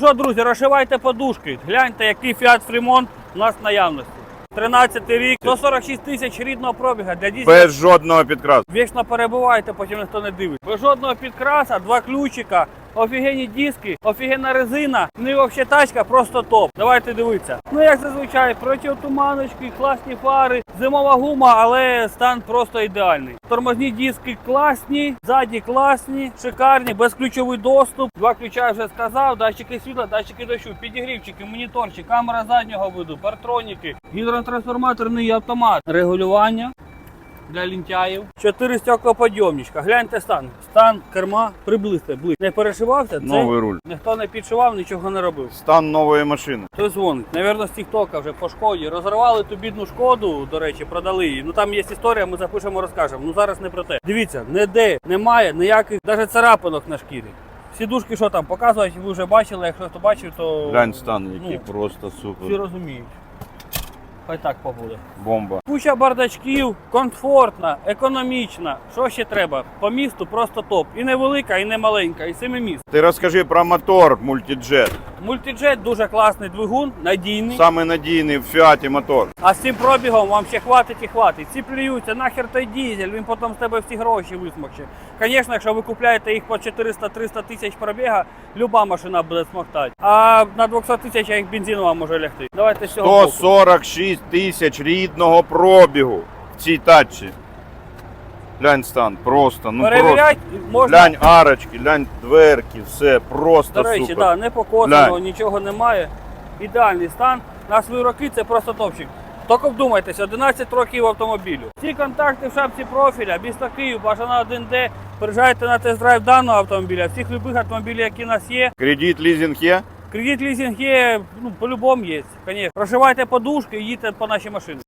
Що, друзі, розшивайте подушки. Гляньте, який Fiat Fremont у нас в наявності. 13 рік, 146 тисяч рідного пробіга для дійсно. Без жодного підкрасу. Вічно перебувайте, потім ніхто не дивить. Без жодного підкраса, два ключика, офігенні диски, офігенна резина. Ну і взагалі тачка просто топ. Давайте дивитися. Ну як зазвичай, протиотуманочки, класні фари, зимова гума, але стан просто ідеальний. Тормозні диски класні, ззаді класні, шикарні, безключовий доступ. Два ключа я вже сказав, датчики світла, датчики дощу, підігрівчики, моніторчик, камера заднього виду, партроніки, гідротрансформаторний автомат, регулювання для лінтяїв. Чотири стеклоподйомничка. Гляньте стан. Стан керма приблизьте, близько. Не перешивався, це Новий руль. ніхто не підшивав, нічого не робив. Стан нової машини. Хтось дзвонить. Навірно, з Тіктока вже по шкоді. Розривали ту бідну шкоду, до речі, продали її. Ну там є історія, ми запишемо, розкажемо. Ну зараз не про те. Дивіться, ніде немає ніяких навіть царапинок на шкірі. Сідушки, що там показують, ви вже бачили. Якщо хто бачив, то Глянь стан, який Ну, просто всі розуміють. Хай так побуде. Бомба. Куча бардачків, комфортна, економічна. Що ще треба? По місту просто топ. І не велика, і не маленька, і семиміст. Ти розкажи про мотор мультиджет. Мультиджет дуже класний двигун, надійний. Самий надійний в Фіаті мотор. А з цим пробігом вам ще хватить і хватить. Ці плюються, нахер той дізель, він потім з тебе всі гроші висмокче. Звісно, якщо ви купляєте їх по 400-300 тисяч пробіга, люба машина буде смоктати. А на 200 тисяч їх бензин вам може лягти. Давайте з цього боку. 146 тисяч рідного пробігу в цій тачці. Глянь стан, просто, ну просто. Перевіряти можна. Глянь арочки, глянь дверки, все просто До речі, супер. да, не покосано, Глянь. нічого немає. Ідеальний стан. На свої роки це просто топчик. Тільки вдумайтеся, 11 років автомобілю. Всі контакти в шапці профіля, місто Київ, бажана 1D. Приїжджайте на тест-драйв даного автомобіля, всіх любих автомобілів, які у нас є. Кредит, лізинг є? Кредит лізинг є, ну, по-любому є, звісно. Прошивайте подушки і їдьте по нашій машині.